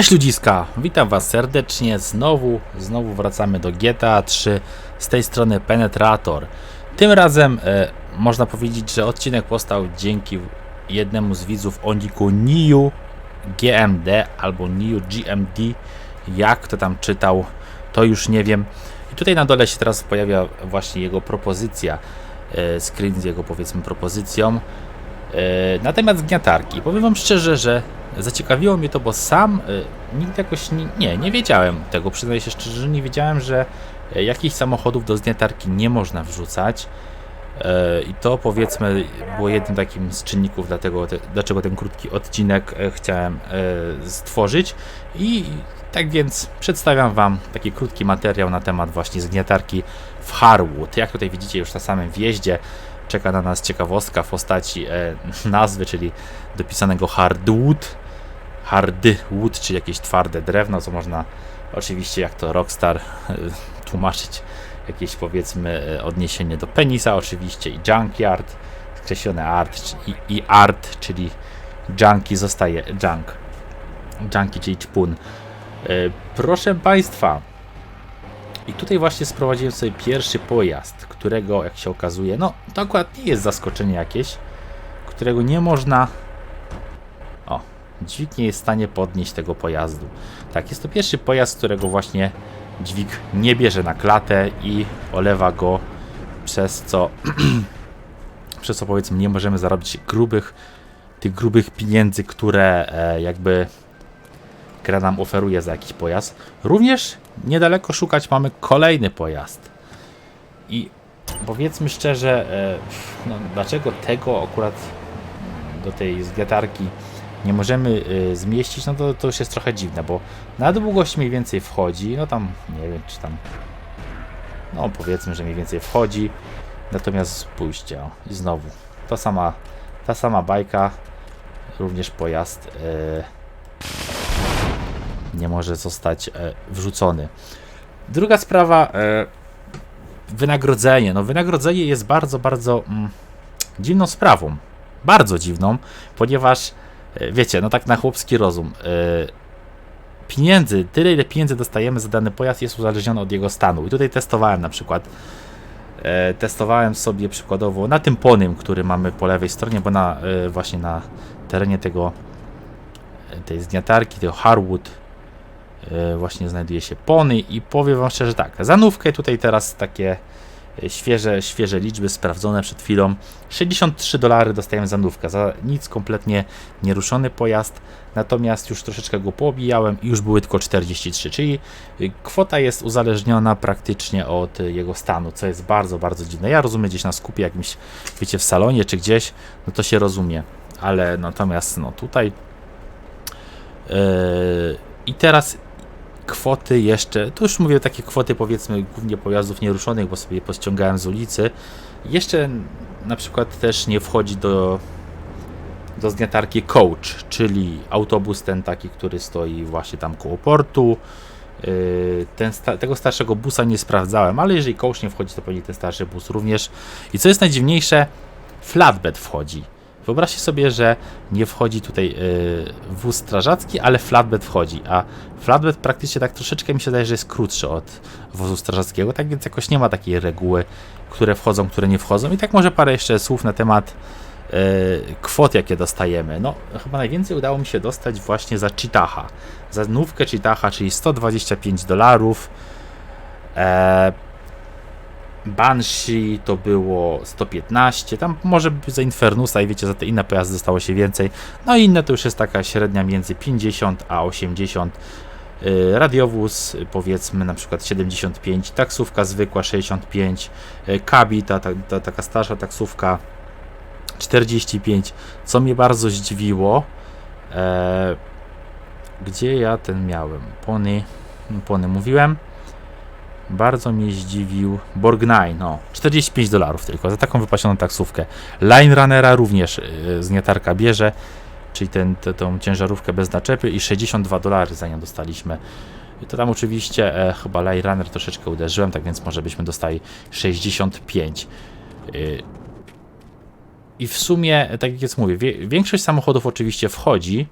Cześć ludziska, witam was serdecznie, znowu, znowu wracamy do GTA 3, z tej strony Penetrator. Tym razem e, można powiedzieć, że odcinek powstał dzięki jednemu z widzów o niku Niu GMD albo Niu GMD, jak to tam czytał, to już nie wiem. I tutaj na dole się teraz pojawia właśnie jego propozycja, e, screen z jego powiedzmy propozycją. E, na temat zgniatarki. Powiem Wam szczerze, że zaciekawiło mnie to, bo sam e, nigdy jakoś nie, nie, nie wiedziałem tego. Przyznaję się szczerze, że nie wiedziałem, że e, jakichś samochodów do zgniatarki nie można wrzucać. I to powiedzmy było jednym takim z czynników, dlatego, te, dlaczego ten krótki odcinek chciałem stworzyć. I tak więc przedstawiam Wam taki krótki materiał na temat właśnie zgniatarki w Harwood. Jak tutaj widzicie już na samym wjeździe czeka na nas ciekawostka w postaci e, nazwy, czyli dopisanego hardwood. Hardwood, czyli jakieś twarde drewno, co można oczywiście jak to Rockstar e, tłumaczyć jakieś powiedzmy e, odniesienie do penisa oczywiście i junkyard, skreślone art i, i art, czyli junkie zostaje junk. Junkie, czyli czpun. E, proszę Państwa, i tutaj właśnie sprowadziłem sobie pierwszy pojazd, którego, jak się okazuje, no to akurat nie jest zaskoczenie jakieś, którego nie można. O, dźwig nie jest w stanie podnieść tego pojazdu. Tak, jest to pierwszy pojazd, którego właśnie dźwig nie bierze na klatę i olewa go, przez co, przez co powiedzmy nie możemy zarobić grubych, tych grubych pieniędzy, które e, jakby gra nam oferuje za jakiś pojazd. Również niedaleko szukać mamy kolejny pojazd. I powiedzmy szczerze, e, no, dlaczego tego akurat do tej zgatarki nie możemy e, zmieścić, no to, to już jest trochę dziwne, bo na długość mniej więcej wchodzi, no tam nie wiem, czy tam no powiedzmy, że mniej więcej wchodzi, natomiast spójrzcie, o, i znowu ta sama, ta sama bajka, również pojazd e, nie może zostać e, wrzucony. Druga sprawa, e, wynagrodzenie. No wynagrodzenie jest bardzo, bardzo mm, dziwną sprawą. Bardzo dziwną, ponieważ e, wiecie, no tak na chłopski rozum. Pieniędzy, tyle ile pieniędzy dostajemy za dany pojazd jest uzależnione od jego stanu. I tutaj testowałem na przykład testowałem sobie przykładowo na tym ponym, który mamy po lewej stronie, bo na właśnie na terenie tego tej zgniatarki, tego Harwood właśnie znajduje się pony i powiem wam szczerze tak, za nówkę tutaj teraz takie e, świeże, świeże liczby sprawdzone przed chwilą 63 dolary dostajemy za nówkę, za nic kompletnie nieruszony pojazd natomiast już troszeczkę go poobijałem i już były tylko 43, czyli y, kwota jest uzależniona praktycznie od jego stanu, co jest bardzo, bardzo dziwne. Ja rozumiem gdzieś na skupie jakimś, wiecie, w salonie czy gdzieś, no to się rozumie, ale natomiast no tutaj Yy, I teraz kwoty jeszcze, to już mówię takie kwoty powiedzmy głównie pojazdów nieruszonych, bo sobie pościągałem z ulicy. Jeszcze na przykład też nie wchodzi do, do zgniatarki coach, czyli autobus ten taki, który stoi właśnie tam koło portu. Yy, ten tego starszego busa nie sprawdzałem, ale jeżeli coach nie wchodzi, to pewnie ten starszy bus również. I co jest najdziwniejsze, flatbed wchodzi. Wyobraźcie sobie, że nie wchodzi tutaj yy, wóz strażacki, ale flatbed wchodzi, a flatbed praktycznie tak troszeczkę mi się wydaje, że jest krótszy od wozu strażackiego, tak więc jakoś nie ma takiej reguły, które wchodzą, które nie wchodzą. I tak może parę jeszcze słów na temat yy, kwot, jakie dostajemy. No, chyba najwięcej udało mi się dostać właśnie za Chitaha. Za nówkę Chitaha, czyli 125 dolarów. Eee, Banshee to było 115, tam może za Infernusa i wiecie, za te inne pojazdy dostało się więcej. No i inne to już jest taka średnia między 50 a 80. Yy, radiowóz powiedzmy na przykład 75, taksówka zwykła 65, yy, Kabi, ta, ta, ta, taka starsza taksówka 45, co mnie bardzo zdziwiło. E, gdzie ja ten miałem? Pony, pony mówiłem. Bardzo mnie zdziwił Borgnine, no 45 dolarów tylko za taką wypasioną taksówkę. Line Runnera również yy, zgniatarka bierze, czyli te, tą ciężarówkę bez naczepy i 62 dolary za nią dostaliśmy. I to tam oczywiście e, chyba Line Runner troszeczkę uderzyłem, tak więc może byśmy dostali 65. Yy. I w sumie, tak jak jest mówię, wie, większość samochodów oczywiście wchodzi,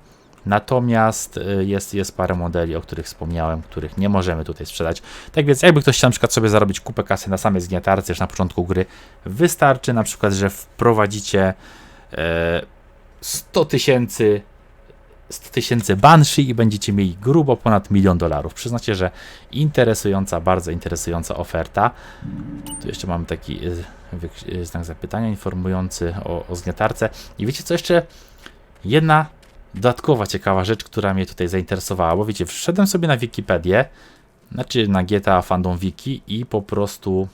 Natomiast y, jest, jest parę modeli, o których wspomniałem, których nie możemy tutaj sprzedać. Tak więc jakby ktoś chciał na przykład sobie zarobić kupę kasy na samej zgniatarce już na początku gry, wystarczy na przykład, że wprowadzicie e, 100 tysięcy 100 tysięcy Banshee i będziecie mieli grubo ponad milion dolarów. Przyznacie, że interesująca, bardzo interesująca oferta. Tu jeszcze mamy taki wyk- y, znak zapytania informujący o, o zgniatarce. I wiecie co jeszcze? Jedna dodatkowa ciekawa rzecz, która mnie tutaj zainteresowała, bo wiecie, wszedłem sobie na Wikipedię, znaczy na GTA Fandom Wiki i po prostu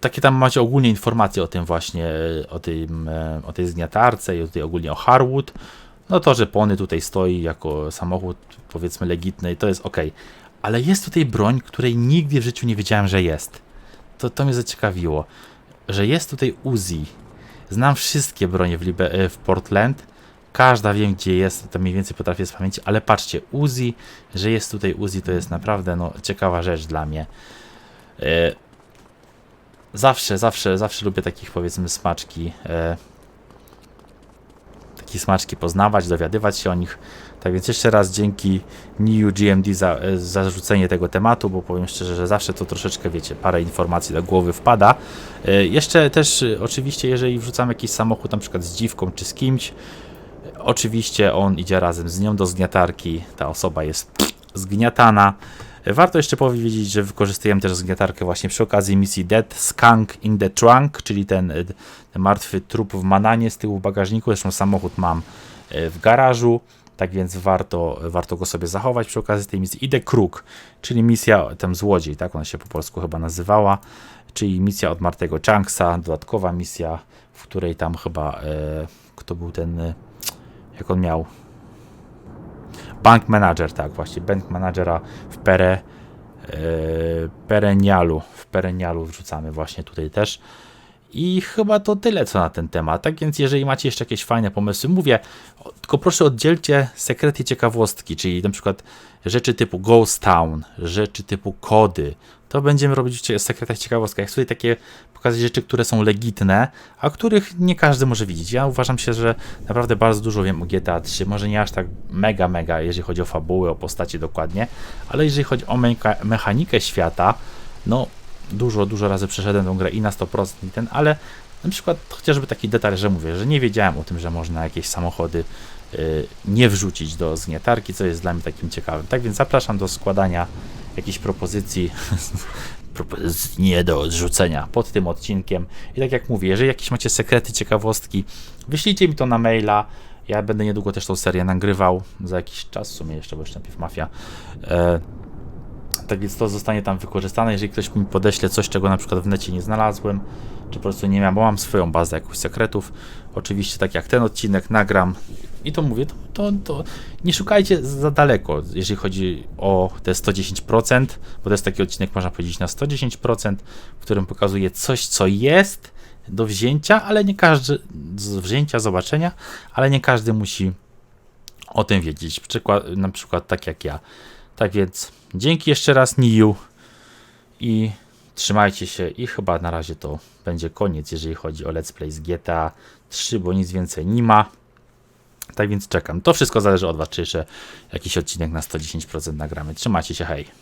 takie tam macie ogólnie informacje o tym właśnie, o, tym, e, o tej zgniatarce i tutaj ogólnie o Harwood. No to, że Pony tutaj stoi jako samochód powiedzmy legitny, to jest ok. Ale jest tutaj broń, której nigdy w życiu nie wiedziałem, że jest. To, to mnie zaciekawiło, że jest tutaj Uzi. Znam wszystkie bronie w, Libe, e, w Portland. Każda wiem, gdzie jest, to mniej więcej potrafię z pamięci, ale patrzcie, Uzi, że jest tutaj Uzi, to jest naprawdę no, ciekawa rzecz dla mnie. E, zawsze, zawsze, zawsze lubię takich powiedzmy smaczki. E, takie smaczki poznawać, dowiadywać się o nich. Tak więc jeszcze raz dzięki New GMD za, e, za rzucenie tego tematu, bo powiem szczerze, że zawsze to troszeczkę, wiecie, parę informacji do głowy wpada. Jeszcze też oczywiście, jeżeli wrzucam jakiś samochód na przykład z dziwką czy z kimś, oczywiście on idzie razem z nią do zgniatarki, ta osoba jest zgniatana. Warto jeszcze powiedzieć, że wykorzystujemy też zgniatarkę właśnie przy okazji misji Dead Skunk in the Trunk, czyli ten, y, ten martwy trup w Mananie z tyłu w bagażniku. Zresztą samochód mam y, w garażu, tak więc warto, warto go sobie zachować przy okazji tej misji. I The Crook, czyli misja tam złodziej, tak ona się po polsku chyba nazywała, czyli misja od Martego Chunksa, dodatkowa misja, w której tam chyba, e, kto był ten, e, jak on miał, Bank Manager, tak właśnie, Bank Managera w Pere, e, Perenialu, w Perenialu wrzucamy właśnie tutaj też. I chyba to tyle co na ten temat. Tak więc, jeżeli macie jeszcze jakieś fajne pomysły, mówię, tylko proszę oddzielcie sekrety ciekawostki, czyli na przykład rzeczy typu Ghost Town, rzeczy typu kody. To będziemy robić w sekretach ciekawostkach. Tutaj takie pokazać rzeczy, które są legitne, a których nie każdy może widzieć. Ja uważam się, że naprawdę bardzo dużo wiem o GTA 3. Może nie aż tak mega, mega, jeżeli chodzi o fabuły, o postacie dokładnie, ale jeżeli chodzi o mechanikę świata, no dużo, dużo razy przeszedłem tą grę i na 100% i ten, ale na przykład chociażby taki detal, że mówię, że nie wiedziałem o tym, że można jakieś samochody y, nie wrzucić do zgniatarki, co jest dla mnie takim ciekawym. Tak więc zapraszam do składania jakichś propozycji, nie do odrzucenia pod tym odcinkiem. I tak jak mówię, jeżeli jakieś macie sekrety, ciekawostki, wyślijcie mi to na maila. Ja będę niedługo też tą serię nagrywał za jakiś czas, w sumie jeszcze, bo jeszcze najpierw mafia. E, tak więc to zostanie tam wykorzystane. Jeżeli ktoś mi podeśle coś, czego na przykład w necie nie znalazłem, czy po prostu nie miałem, bo mam swoją bazę jakichś sekretów, oczywiście tak jak ten odcinek nagram i to mówię, to, to, to nie szukajcie za daleko, jeżeli chodzi o te 110%, bo to jest taki odcinek, można powiedzieć, na 110%, w którym pokazuje coś, co jest do wzięcia, ale nie każdy, z wzięcia, zobaczenia, ale nie każdy musi o tym wiedzieć. Przykład, na przykład tak jak ja. Tak więc dzięki jeszcze raz Niu i trzymajcie się i chyba na razie to będzie koniec, jeżeli chodzi o Let's Play z GTA 3, bo nic więcej nie ma. Tak więc czekam. To wszystko zależy od Was, czy jeszcze jakiś odcinek na 110% nagramy. Trzymajcie się, hej.